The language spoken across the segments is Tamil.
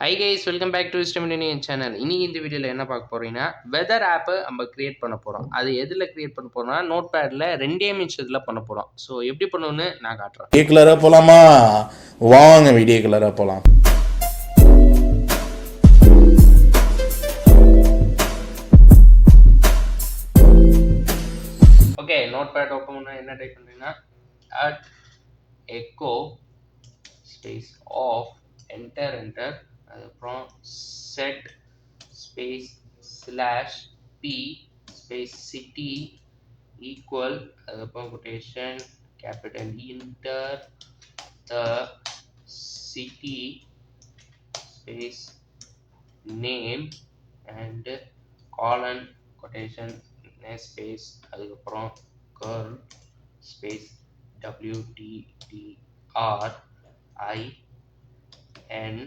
Hi guys welcome back to இஸ்டமினியன் channel இன்னைக்கு இந்த வீடியோவில் என்ன பார்க்க போறீங்கன்னா வெதர் ஆப்பை நம்ம கிரியேட் பண்ண போகிறோம் அது எதில் கிரியேட் பண்ண போறோம்னா நோட் பேடில் ரெண்டே நிமிஷத்தில் பண்ண போகிறோம் ஸோ எப்படி பண்ணணும்னு நான் காட்டுறேன். வீடியோ கலராக போகலாமா வாங்க வீடியோ கலராக போகலாம் ஓகே நோட் பேட் ஓப்பன் பண்ணால் என்ன டைப் பண்ணுறீங்கன்னா at echo space off enter enter அதுக்கப்புறம் set space slash P space city equal அதுக்கப்புறம் quotation capital inter the city space name and colon quotation space அதுக்கப்புறம் curl space WTTR I N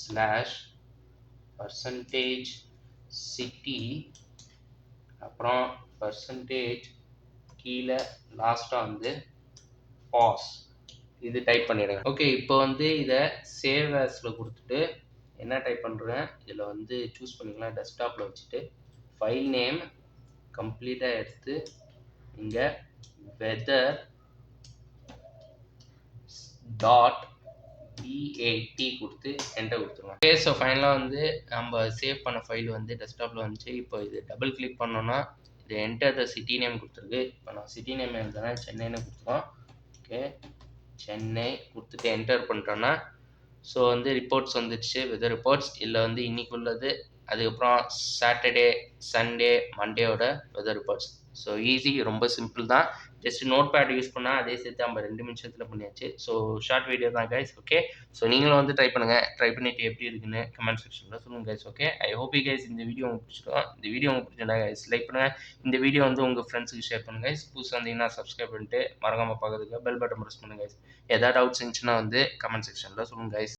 slash percentage city அப்புறம் பர்சன்டேஜ் கீழே லாஸ்ட்டாக வந்து பாஸ் இது டைப் பண்ணிடுங்க. ஓகே இப்போ வந்து இதை சேவ் ஆஸில் கொடுத்துட்டு என்ன டைப் பண்ணுறேன் இதில் வந்து சூஸ் பண்ணிக்கலாம். டெஸ்க்டாப்பில் வச்சுட்டு ஃபைல் நேம் கம்ப்ளீட்டாக எடுத்து இங்கே வெதர் டாட் பிஏடி கொடுத்து என்டர் கொடுத்துருவோம். ஓகே ஸோ ஃபைனலாக வந்து நம்ம சேவ் பண்ண ஃபைல் வந்து டெஸ்க்டாப்பில் வந்துச்சு. இப்போ இது டபுள் கிளிக் பண்ணோன்னா இது என்டர் த சிட்டி நேம் கொடுத்துருக்கு. இப்போ நான் சிட்டி நேம் இருந்தேன் சென்னைன்னு கொடுத்துருவோம். ஓகே சென்னை கொடுத்துட்டு என்டர் பண்ணுறோன்னா ஸோ வந்து ரிப்போர்ட்ஸ் வந்துடுச்சு. வெதர் ரிப்போர்ட்ஸ் இல்லை வந்து இன்னைக்கு உள்ளது. அதுக்கப்புறம் சாட்டர்டே சண்டே மண்டேவோட வெதர் ரிப்போர்ட்ஸ் ஸோ ஈஸி ரொம்ப சிம்பிள் தான். ஜஸ்ட் நோட் பேட் யூஸ் பண்ணால் அதே சேர்த்து நம்ம ரெண்டு நிமிஷத்தில் பண்ணியாச்சு. ஸோ ஷார்ட் வீடியோ தான் கைஸ் ஓகே ஸோ நீங்களும் வந்து ட்ரை பண்ணுங்கள் ட்ரை பண்ணிவிட்டு எப்படி இருக்குன்னு கமெண்ட் செக்ஷனில் சொல்லுங்கள் guys okay I hope guys இந்த வீடியோ உங்களுக்கு பிடிச்சிருக்கோம் இந்த வீடியோ உங்களுக்கு பிடிச்சிருந்தா கைஸ் லைக் பண்ணுங்கள் இந்த வீடியோ வந்து உங்கள் ஃப்ரெண்ட்ஸுக்கு ஷேர் பண்ணுங்கள் கைஸ் புதுசாக வந்தீங்கன்னா சப்ஸ்கிரைப் பண்ணிட்டு மறக்காமல் பார்க்கறதுக்கு பெல் பட்டன் ப்ரெஸ் பண்ணுங்கள் கைஸ் எதாவது டவுட்ஸ் இருந்துச்சுன்னா வந்து கமெண்ட் செக்ஷனில் சொல்லுங்கள் கைஸ்